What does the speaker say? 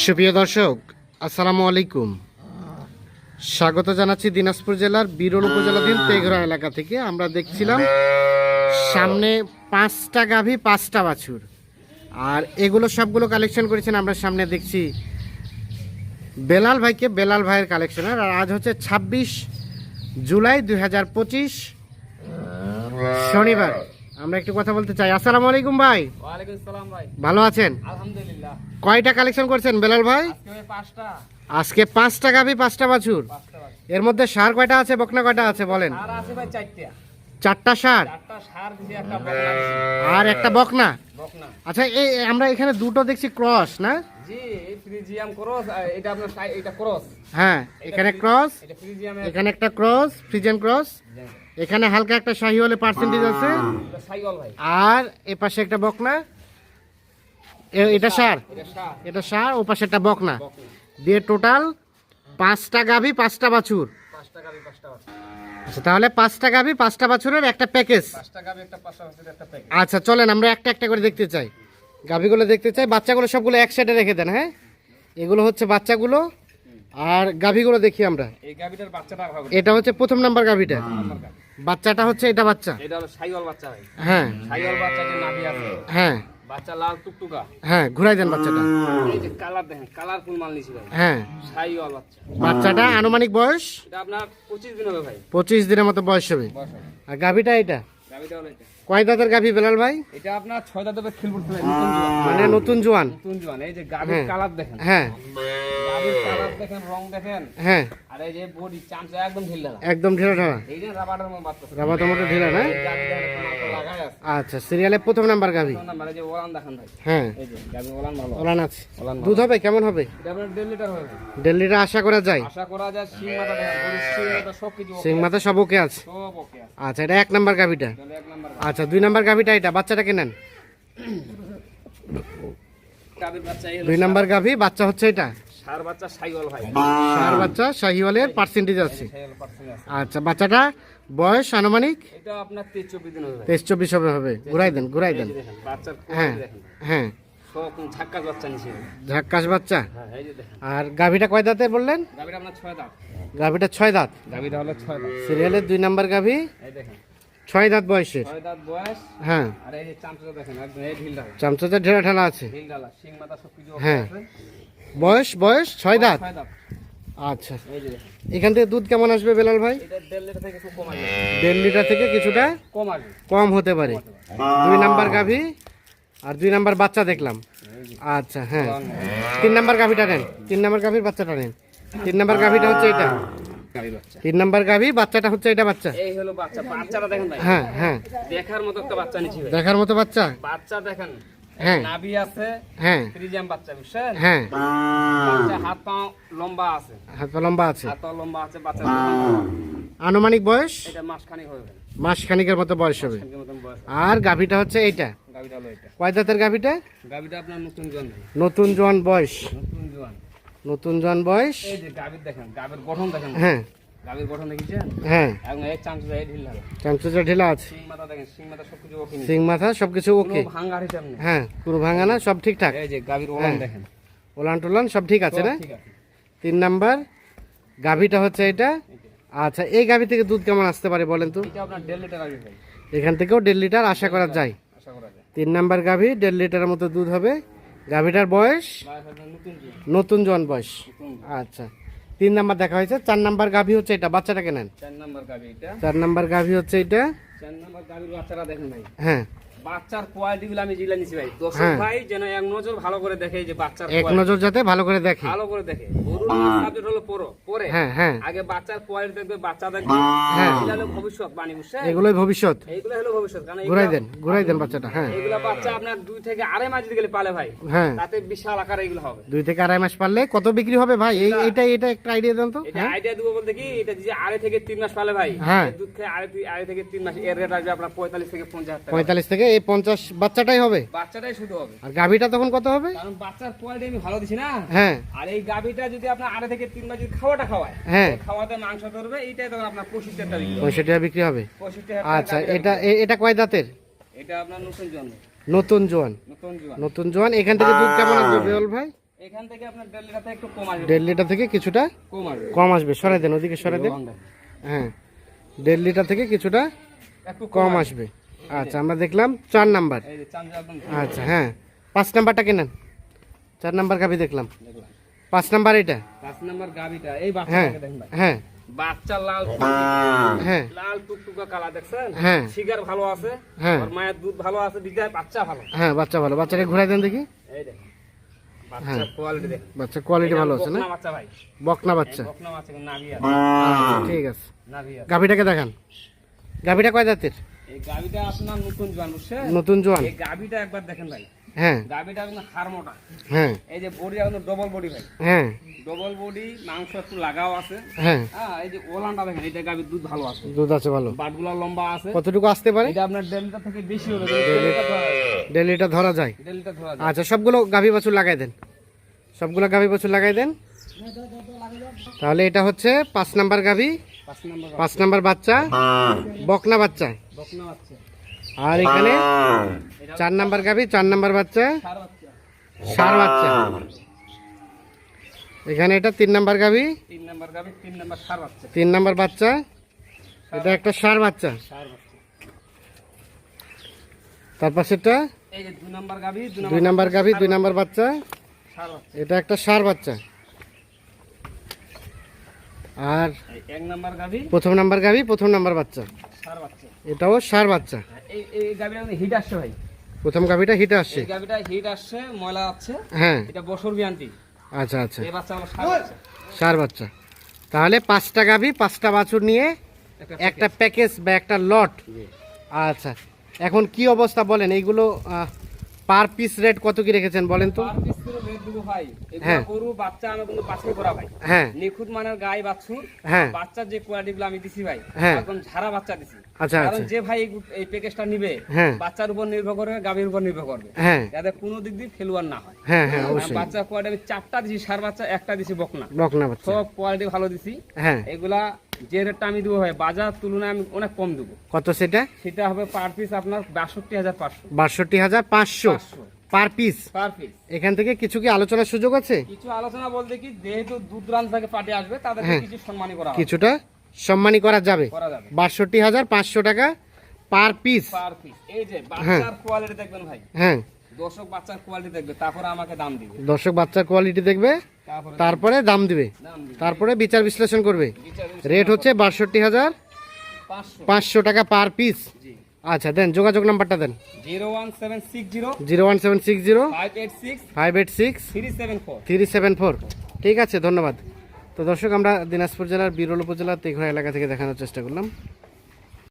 সুপ্রিয় দর্শক, আসসালামু আলাইকুম। স্বাগত জানাচ্ছি দিনাজপুর জেলার বিরল উপজেলাধীন তেঘরা এলাকা থেকে। আমরা দেখছিলাম সামনে পাঁচটা গাভী, পাঁচটা বাছুর। আর এগুলো সবগুলো কালেকশন করেছেন আমরা সামনে দেখছি বেলাল ভাইকে, বেলাল ভাইয়ের কালেকশনের আর আজ হচ্ছে ছাব্বিশ জুলাই দুই হাজার পঁচিশ শনিবার। আমরা একটু কথা বলতে চাই। আসসালামু আলাইকুম ভাই। ওয়ালাইকুম আসসালাম ভাই। ভালো আছেন? আলহামদুলিল্লাহ। কয়টা কালেকশন করছেন বেলাল ভাই? আজকে পাঁচটা। আজকে পাঁচটা গাভি পাঁচটা বাছুর। পাঁচটা এর মধ্যে সার কয়টা আছে বকনা কয়টা আছে বলেন? আর আছে ভাই চারটা। চারটা সার? আর একটা বকনা? আচ্ছা এই আমরা এখানে দুটো দেখছি ক্রস না? হ্যাঁ এখানে ক্রস এখানে একটা ক্রস ফ্রিজেন ক্রস। এখানে হালকা একটা শাহিওয়ালের পার্সেন্টেজ আছে। আর এ পাশে একটা বকনা। এ- এটা সার। এটা সার। ও পাশে একটা বকনা। দিয়ে টোটাল পাঁচটা গাভি পাঁচটা বাছুর। পাঁচটা বাচ্চা আচ্ছা তাহলে পাঁচটা গাভি পাঁচটা বাছুরের একটা প্যাকেজ। আচ্ছা চলেন আমরা একটা একটা করে দেখতে চাই। গাভিগুলো দেখতে চাই বাচ্চাগুলো সবগুলো এক সাইডে রেখে দেন হ্যাঁ? এগুলো হচ্ছে বাচ্চাগুলো আর গাভিগুলো দেখি আমরা। এটা হচ্ছে প্রথম নাম্বার গাভিটা। বাচ্চাটা হচ্ছে এটা বাচ্চা। হ্যাঁ। হ্যাঁ। বাচ্চা লাল টুকটুকা? হ্যাঁ ঘুরাই দেন বাচ্চাটা। এই যে কালার দেখেন কালারফুল মাল নিছি ভাই। হ্যাঁ। সাইকেল বাচ্চা। বাচ্চাটা আনুমানিক বয়স? এটা আপনার পঁচিশ দিন হবে ভাই। পঁচিশ দিনের মতো বয়স হবে। আর গাভিটা এটা? গাবিটা হলো এটা। কয় দাঁতের গাভি বেলাল ভাই? এটা আপনার ছয় দাঁত খেল পড়তে নতুন জোয়ান। মানে নতুন জোয়ান। নতুন জোয়ান। এই যে গাবির হ্যাঁ। কালার দেখেন। হ্যাঁ। গাবির কালার দেখেন রং দেখেন। হ্যাঁ। এই যে বডি চামচ একদম ঢিল একদম ঢিলা ঢালা এই যে রাবারের মতো বাচ্চা রাবাতো ঢিলা না এই গাবি দেখেন একটু মাথা লাগাই আছে। আচ্ছা সিরিয়ালে প্রথম নাম্বার গাভি নাম্বার এই যে ওলান দেখেন ভাই। হ্যাঁ। এই যে গাবি ওলান ভালো। ওলান আছে। দুধ হবে? কেমন হবে? এটা আপনার দেড় লিটার হবে। দিল্লিটা আশা করা যায়? আশা করা যায় সিং মাথা সিং মাথা সব কিছু সিং মাথা সব ওকে আছে? সব ওকে আছে। আচ্ছা এটা এক নাম্বার এক নাম্বার আচ্ছা দুই নাম্বার গাভিটা এটা বাচ্চাটাকে নেন। গাবির বাচ্চা এই হলো দুই নাম্বার গাভি বাচ্চা হচ্ছে এটা। সার বাচ্চা সাইওয়াল ভাই। চার বাচ্চা শাহিওয়ালের পার্সেন্টেজ আছে। পার্সেন্ট আছে। আচ্ছা বাচ্চাটা বয়স আনুমানিক? এটা আপনার তেইশ চব্বিশ দিন হবে। ঘুরাই দেন ঘুরাই এই দেন বাচ্চার হ্যাঁ হ্যাঁ। ঝাক্কাস বাচ্চা নিছে ঝাক্কাস বাচ্চা? হ্যাঁ এই যে দেখেন। আর গাভিটা কয় দাঁতের বললেন? গাবিটা আপনার ছয় দাঁত। গাভিটা ছয় দাঁত? গাবিটা হলো ছয় দাঁত। সিরিয়ালের দুই নাম্বার গাভি? এই দেখেন। ছয় দাঁত বয়সের? ছয় দাঁত বয়স। হ্যাঁ। আর চামচটা দেখেন একদম এই ঢিল। ঢেলা আছে। হ্যাঁ। বয়স বয়স ছয় দাঁত? আচ্ছা। এখান থেকে দুধ কেমন আসবে বেলাল ভাই? দেড় লিটার থেকে কিছুটা কম হতে পারে। দুই নাম্বার গাভি আর দুই নাম্বার বাচ্চা দেখলাম। আচ্ছা হ্যাঁ। তিন নাম্বার গাভিটা নেন। তিন নাম্বার গাভির বাচ্চাটা নেন। তিন নাম্বার গাভিটা হচ্ছে এটা। তিন নাম্বার গাভি বাচ্চাটা হচ্ছে এটা বাচ্চা। এই হলো বাচ্চা। বাচ্চাটা দেখেন ভাই। হ্যাঁ হ্যাঁ। দেখার মতো একটা বাচ্চা নিছি দেখার মতো বাচ্চা? বাচ্চা দেখেন। নাভি আছে হ্যাঁ। ফ্রিজিয়াম বাচ্চা বুঝছেন? হ্যাঁ। বাচ্চা হাত পা লম্বা আছে। হাত পা লম্বা আছে। হাত পা লম্বা আছে বাচ্চা আনুমানিক বয়স? এটা মাসখানিক হবে ভাই মাস খানিকের মতো বয়স হবে। আর গাভিটা হচ্ছে এইটা? গাবিটা হলো এটা কয় দাঁতের গাভিটা? আপনার নতুন জোয়ান নতুন জোয়ান বয়স। নতুন জোয়ান নতুন জোয়ান বয়স? এই যে দেখেন গাবির গঠন দেখেন। হ্যাঁ। গঠন দেখেছেন? হ্যাঁ। এবং ঢিলা আছে। সিং মাথা দেখেন সিং মাথা সব কিছু ওকে সিং মাথা সবকিছু ওকে কোনো ভাঙার হিসাব নেই। হ্যাঁ সব ঠিকঠাক। এই যে গাবির ওলান হ্যাঁ। দেখেন। ওলান টোলান সব ঠিক আছে না? তিন নাম্বার গাভিটা হচ্ছে এটা। আচ্ছা এই গাভি থেকে দুধ কেমন আসতে পারে বলেন তো? এটা আপনার দেড় লিটার আসবে এখান থেকেও দেড় লিটার আশা করা যায়। আশা করা যায়। তিন নাম্বার গাভি দেড় লিটারের মতো দুধ হবে। গাভিটার বয়স? নতুন জোয়ান। বয়স। আচ্ছা। তিন নাম্বার দেখা হয়েছে চার নাম্বার গাভী হচ্ছে এটা বাচ্চাটাকে নেন। চার নাম্বার গাভী এটা। চার নাম্বার গাভী হচ্ছে এটা। চার নাম্বার গাভীর বাচ্চারা দেখেন ভাই হ্যাঁ। বাচ্চার কোয়ালিটি আমি যেগুলা নিছি ভাই। দর্শক হ্যাঁ। ভাই যেন এক নজর ভালো করে দেখে যে বাচ্চার এক নজর যাতে ভালো করে দেখে। ভালো করে দেখে। গরুর সাবজেক্ট হলো পরো পরে হ্যাঁ হ্যাঁ। আগে বাচ্চার কোয়ালিটি দেখবে বাচ্চা দেখবে হ্যাঁ। এটা হলো ভবিষ্যৎ বাণী বুঝছেন? এগুলোই ভবিষ্যৎ। এইগুলো হলো ভবিষ্যৎ কারণ ঘুরাই দেন ঘুরাই দেন বাচ্চাটা হ্যাঁ। এইগুলা বাচ্চা আপনার দুই থেকে আড়াই মাস যদি গেলে পালে ভাই হ্যাঁ। তাতে বিশাল আকার এগুলো হবে। দুই থেকে আড়াই মাস পারলে কত বিক্রি হবে ভাই? এই এটা এটা একটা আইডিয়া দেন তো এটা আইডিয়া দিব বলতে কি এটা যে আড়াই থেকে তিন মাস পালে ভাই হ্যাঁ। দুধ খেয়ে আড়াই থেকে- আড়াই থেকে তিন মাস এর রেট আসবে আপনার পঁয়তাল্লিশ থেকে পঞ্চাশ পঁয়তাল্লিশ থেকে এই পঞ্চাশ বাচ্চাটাই হবে? বাচ্চাটাই শুধু হবে। আর গাভিটা তখন কত হবে? কারণ বাচ্চার কোয়ালিটি আমি ভালো দিছি না? হ্যাঁ। আর এই গাভিটা যদি আপনার আড়াই থেকে তিন মাস যদি খাওয়াটা খাওয়ায় হ্যাঁ। খাওয়াতে মাংস ধরবে এইটাই তখন আপনার পঁচিশ টাকা বিক্রি। পঁয়ষট্টি টাকা বিক্রি হবে? পঁয়ষট্টি আচ্ছা এটা এটা কয় দাঁতের? এটা আপনার নতুন জন্ম নতুন জোয়ান। নতুন জোয়ান। এখান থেকে দুধ কেমন আসবে বেওল ভাই? এখান থেকে আপনার দেড় লিটার থেকে একটু কম আসবে। দেড় লিটার থেকে কিছুটা কম আসবে। কম আসবে। সরাই দেন ওদিকে সরাই দেন। হ্যাঁ। দেড় লিটার থেকে কিছুটা একটু কম আসবে। আচ্ছা আমরা দেখলাম চার নাম্বার। আচ্ছা হ্যাঁ। পাঁচ নাম্বারটা কেনেন চার নাম্বার গাভি দেখলাম। পাঁচ নাম্বার এটা? পাঁচ নাম্বার গাবিটা এই হ্যাঁ হ্যাঁ। বাচ্চা লাল হ্যাঁ। লাল টুকটুকা কালা দেখছেন? হ্যাঁ। ভালো আছে হ্যাঁ। মায়ের দুধ ভালো আছে বাচ্চা ভালো। হ্যাঁ বাচ্চা ভালো। বাচ্চাকে ঘুরাই দেন দেখি। এই দেখেন। বাচ্চা কোয়ালিটি কোয়ালিটি ভালো আছে না? বকনা বাচ্চা আচ্ছা ঠিক আছে। গাভিটাকে দেখান। গাভিটা কয় জাতের? এই গাবিটা আপনার নতুন জোয়ান বুঝছেন? নতুন জোয়ান। এই গাবিটা একবার দেখেন ভাই। হ্যাঁ। গাবিটা কিন্তু হাড় মোটা হ্যাঁ। এই যে বডি এখন ডবল বডি ভাই। হ্যাঁ। ডবল বডি মাংস একটু লাগাও আছে। হ্যাঁ। হ্যাঁ এই যে ওলানটা দেখেন এটা গাবির দুধ ভালো আছে। দুধ আছে ভালো। বাটগুলো লম্বা আছে। কতটুকু আসতে পারে? এটা আপনার দেড় লিটার থেকে বেশি হবে। দেড় ধরা যায়। দেড় লিটার ধরা যায়? দেড় লিটার ধরা যায়। আচ্ছা সবগুলো গাভী বাছুর লাগাই দেন। সবগুলো গাভী বাছুর লাগাই দেন। তাহলে এটা হচ্ছে পাঁচ নাম্বার গাভী। পাঁচ নাম্বার বাচ্চা। বকনা বাচ্চা? আর এখানে? চার নাম্বার গাভী চার নাম্বার বাচ্চা? সার বাচ্চা। এখানে এটা তিন নাম্বার গাভী? তিন নম্বর বাচ্চা। নাম্বার বাচ্চা? এটা একটা সার বাচ্চা। তারপর সেটা দুই নম্বর গাবি দুই নাম্বার গাভী দুই নাম্বার বাচ্চা? বাচ্চা। এটা একটা সার বাচ্চা। আর এক নম্বর গাবি প্রথম নাম্বার গাভী প্রথম নাম্বার বাচ্চা। সার বাচ্চা। এটাও সার বাচ্চা। এই এই গাবিটা হিট আসছে ভাই। প্রথম গাভীটা হিটে আসছে। এই গাবিটা হিট আসছে ময়লা আছে। হ্যাঁ। এটা বছর বিয়ান্তি আচ্ছা আচ্ছা। এই বাচ্চা হলো সার বাচ্চা। সার বাচ্চা। তাহলে পাঁচটা গাভী পাঁচটা বাছুর নিয়ে একটা প্যাকেজ বা একটা লট। আচ্ছা এখন কি অবস্থা বলেন? এইগুলো পার পিস রেট কত কি রেখেছেন বলেন তো? পার পিস করে রেট দেবো ভাই। গরু বাচ্চা আমি কিন্তু বাছাই করা ভাই। হ্যাঁ। নিখুঁত মানের গাই বাছুর। হ্যাঁ। বাচ্চার যে কোয়ালিটি গুলো আমি দিছি ভাই। একদম ঝাড়া বাচ্চা দিছি। আচ্ছা কারণ যে ভাই এই প্যাকেজটা নিবে বাচ্চার উপর নির্ভর করবে গাভীর উপর নির্ভর করবে। যাতে কোনো দিক দিয়ে ফেলুয়ার না হয়। হ্যাঁ হ্যাঁ অবশ্যই। বাচ্চা কোয়ালিটি আমি চারটা দিছি সার বাচ্চা একটা দিছি বকনা। বকনা বাচ্চা। সব কোয়ালিটি ভালো দিছি। হ্যাঁ। এগুলা যে রেটটা আমি দেবো ভাই বাজার তুলনায় আমি অনেক কম দেবো। কত সেটা? সেটা হবে পার পিস আপনার বাষট্টি হাজার পাঁচশো। বাষট্টি হাজার পাঁচশো। পার পিস পার পিস এখান থেকে কিছু কি আলোচনার সুযোগ আছে? কিছু আলোচনা বলতে কি যেহেতু দূর দূরান্ত থেকে পার্টি আসবে তাদেরকে হ্যাঁ। কিছু সম্মানী করা কিছুটা সম্মানী করা যাবে। বাষট্টি হাজার পাঁচশো টাকা পার পিস পার পিস এই যে বাচ্চার কোয়ালিটি দেখবেন ভাই। হ্যাঁ। দর্শক বাচ্চার কোয়ালিটি দেখবে তারপরে আমাকে দাম দিবে। দর্শক বাচ্চার কোয়ালিটি দেখবে তারপরে দাম দিবে। তারপরে বিচার বিশ্লেষণ করবে। রেট হচ্ছে বাষট্টি হাজার পাঁচশো। টাকা পার পিস আচ্ছা দেন যোগাযোগ নাম্বারটা দেন। Zero one seven six zero zero one seven six zero five eight six five eight six three seven four. Three seven four. ঠিক আছে ধন্যবাদ। তো দর্শক আমরা দিনাজপুর জেলার বিরল উপজেলার তেঘরা এলাকা থেকে দেখানোর চেষ্টা করলাম।